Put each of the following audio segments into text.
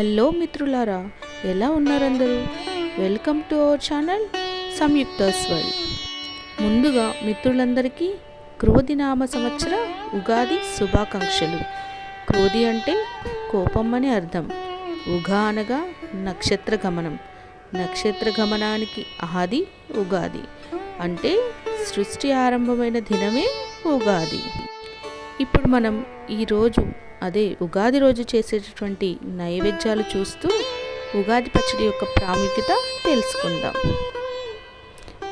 Hello మిత్రులారా ఎలా ఉన్నారందరూ? Welcome to our channel Samyukta's world ముందుగా మిత్రులందరికీ క్రోధినామ సంవత్సర ఉగాది శుభాకాంక్షలు. క్రోధి అంటే కోపం అని అర్థం. ఉగా అనగా నక్షత్ర గమనం. నక్షత్ర గమనానికి ఆది ఉగాది. అంటే సృష్టి ఆరంభమైన దినమే ఉగాది. ఇప్పుడు మనం ఈరోజు అదే ఉగాది రోజు చేసేటటువంటి నైవేద్యాలు చూస్తూ ఉగాది పచ్చడి యొక్క ప్రాముఖ్యత తెలుసుకుందాం.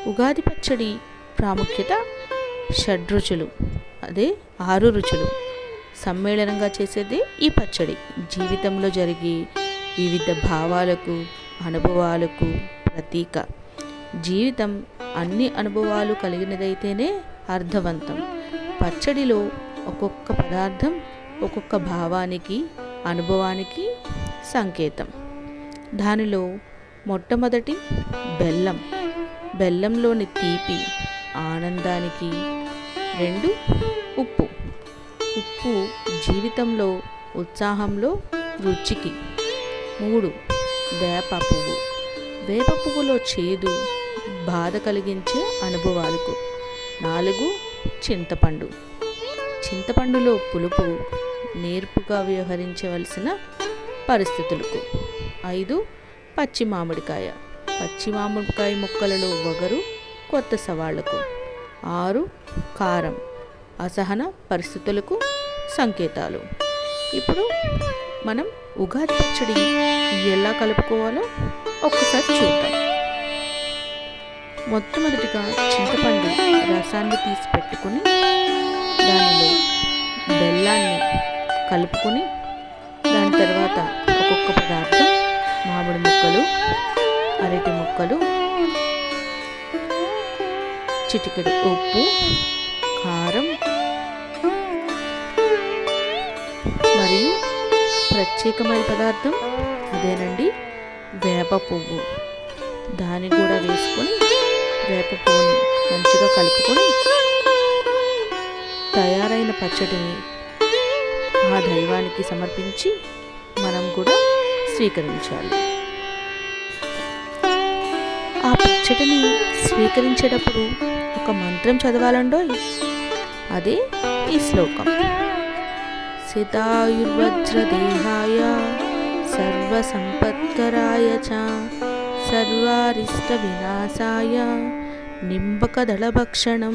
ఉగాది పచ్చడి ప్రాముఖ్యత షడ్రుచులు అదే ఆరు రుచులు. సమ్మేళనంగా చేసేది ఈ పచ్చడి. జీవితంలో జరిగే వివిధ భావాలకు అనుభవాలకు ప్రతీక. జీవితం అన్ని అనుభవాలు కలిగినదైతేనే అర్థవంతం. పచ్చడిలో ఒక్కొక్క పదార్థం ఒక్కొక్క భావానికి అనుభవానికి సంకేతం. దానిలో మొట్టమొదటి బెల్లం. బెల్లంలోని తీపి ఆనందానికి రెండు ఉప్పు. ఉప్పు జీవితంలో ఉత్సాహంలో రుచికి. మూడు వేప పువ్వు. వేప పువ్వులో చేదు బాధ కలిగించే అనుభవాలకు. నాలుగు చింతపండు. చింతపండులో పులుపు నేర్పుగా వ్యవహరించవలసిన పరిస్థితులకు. ఐదు పచ్చి మామిడికాయ. పచ్చి మామిడికాయ ముక్కలలో వగరు కొత్త సవాళ్ళకు. ఆరు కారం. అసహన పరిస్థితులకు సంకేతాలు. ఇప్పుడు మనం ఉగాది పచ్చడి ఎలా కలుపుకోవాలో ఒక్కసారి చూద్దాం. మొట్టమొదటిగా చింతపండు రసాన్ని తీసి పెట్టుకుని దానిలో బెల్లాన్ని కలుపుకొని దాని తర్వాత ఒక్కొక్క పదార్థం మామిడి ముక్కలు అరటి ముక్కలు చిటికెడు ఉప్పు కారం మరియు ప్రత్యేకమైన పదార్థం అదేనండి వేప పువ్వు. దాన్ని కూడా వేసుకొని వేప పువ్వుని మంచిగా కలుపుకొని తయారైన పచ్చడిని ఆ దైవానికి సమర్పించి మనం కూడా స్వీకరించాలి. ఆ పచ్చడిని స్వీకరించేటప్పుడు ఒక మంత్రం చదవాలండో అదే ఈ శ్లోకం. సితాయుర్వజ్రదేహాయ సర్వసంపత్కరాయ చ సర్వారిష్ట వినాశాయ నింబకదళభక్షణం